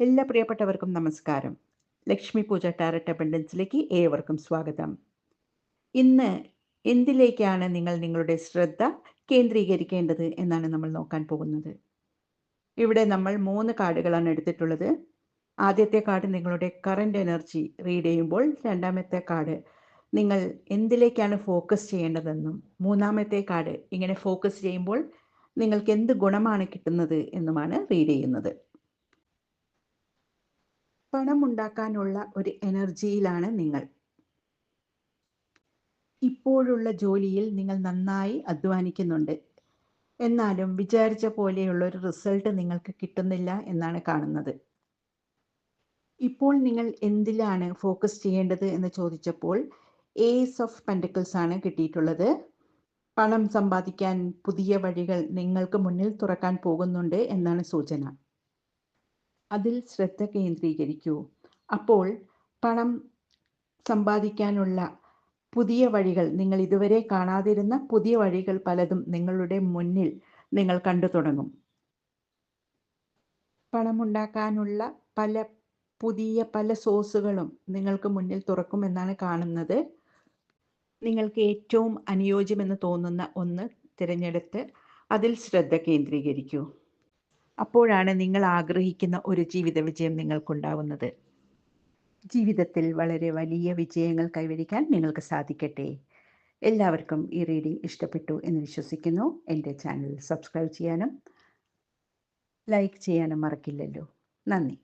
എല്ലാ പ്രിയപ്പെട്ടവർക്കും നമസ്കാരം. ലക്ഷ്മി പൂജ ടാരറ്റ് അബൻഡൻസിലേക്ക് ഏവർക്കും സ്വാഗതം. ഇന്ന് എന്തിലേക്കാണ് നിങ്ങൾ നിങ്ങളുടെ ശ്രദ്ധ കേന്ദ്രീകരിക്കേണ്ടത് എന്നാണ് നമ്മൾ നോക്കാൻ പോകുന്നത്. ഇവിടെ നമ്മൾ മൂന്ന് കാർഡുകളാണ് എടുത്തിട്ടുള്ളത്. ആദ്യത്തെ കാർഡ് നിങ്ങളുടെ കറണ്ട് എനർജി റീഡ് ചെയ്യുമ്പോൾ രണ്ടാമത്തെ കാർഡ് നിങ്ങൾ എന്തിലേക്കാണ് ഫോക്കസ് ചെയ്യേണ്ടതെന്നും മൂന്നാമത്തെ കാർഡ് ഇങ്ങനെ ഫോക്കസ് ചെയ്യുമ്പോൾ നിങ്ങൾക്ക് എന്ത് ഗുണമാണ് കിട്ടുന്നത് എന്നുമാണ് റീഡ് ചെയ്യുന്നത്. പണം ഉണ്ടാക്കാനുള്ള ഒരു എനർജിയിലാണ് നിങ്ങൾ. ഇപ്പോഴുള്ള ജോലിയിൽ നിങ്ങൾ നന്നായി അധ്വാനിക്കുന്നുണ്ട്. എന്നാലും വിചാരിച്ച പോലെയുള്ള ഒരു റിസൾട്ട് നിങ്ങൾക്ക് കിട്ടുന്നില്ല എന്നാണ് കാണുന്നത്. ഇപ്പോൾ നിങ്ങൾ എന്തിലാണ് ഫോക്കസ് ചെയ്യേണ്ടത് എന്ന് ചോദിച്ചപ്പോൾ ഏസ് ഓഫ് പെന്റക്കിൾസ് ആണ് കിട്ടിയിട്ടുള്ളത്. പണം സമ്പാദിക്കാൻ പുതിയ വഴികൾ നിങ്ങൾക്ക് മുന്നിൽ തുറക്കാൻ പോകുന്നുണ്ട് എന്നാണ് സൂചന. അതിൽ ശ്രദ്ധ കേന്ദ്രീകരിക്കൂ. അപ്പോൾ പണം സമ്പാദിക്കാനുള്ള പുതിയ വഴികൾ നിങ്ങൾ ഇതുവരെ കാണാതിരുന്ന പുതിയ വഴികൾ പലതും നിങ്ങളുടെ മുന്നിൽ നിങ്ങൾ കണ്ടു തുടങ്ങും. പണമുണ്ടാക്കാനുള്ള പല പുതിയ പല സോഴ്സുകളും നിങ്ങൾക്ക് മുന്നിൽ തുറക്കുമെന്നാണ് കാണുന്നത്. നിങ്ങൾക്ക് ഏറ്റവും അനുയോജ്യമെന്ന് തോന്നുന്ന ഒന്ന് തിരഞ്ഞെടുത്ത് അതിൽ ശ്രദ്ധ കേന്ദ്രീകരിക്കൂ. അപ്പോഴാണ് നിങ്ങൾ ആഗ്രഹിക്കുന്ന ഒരു ജീവിത വിജയം നിങ്ങൾക്കുണ്ടാവുന്നത്. ജീവിതത്തിൽ വളരെ വലിയ വിജയങ്ങൾ കൈവരിക്കാൻ നിങ്ങൾക്ക് സാധിക്കട്ടെ. എല്ലാവർക്കും ഈ റീഡിംഗ് ഇഷ്ടപ്പെട്ടു എന്ന് വിശ്വസിക്കുന്നു. എന്റെ ചാനൽ സബ്സ്ക്രൈബ് ചെയ്യാനും ലൈക്ക് ചെയ്യാനും മറക്കില്ലല്ലോ. നന്ദി.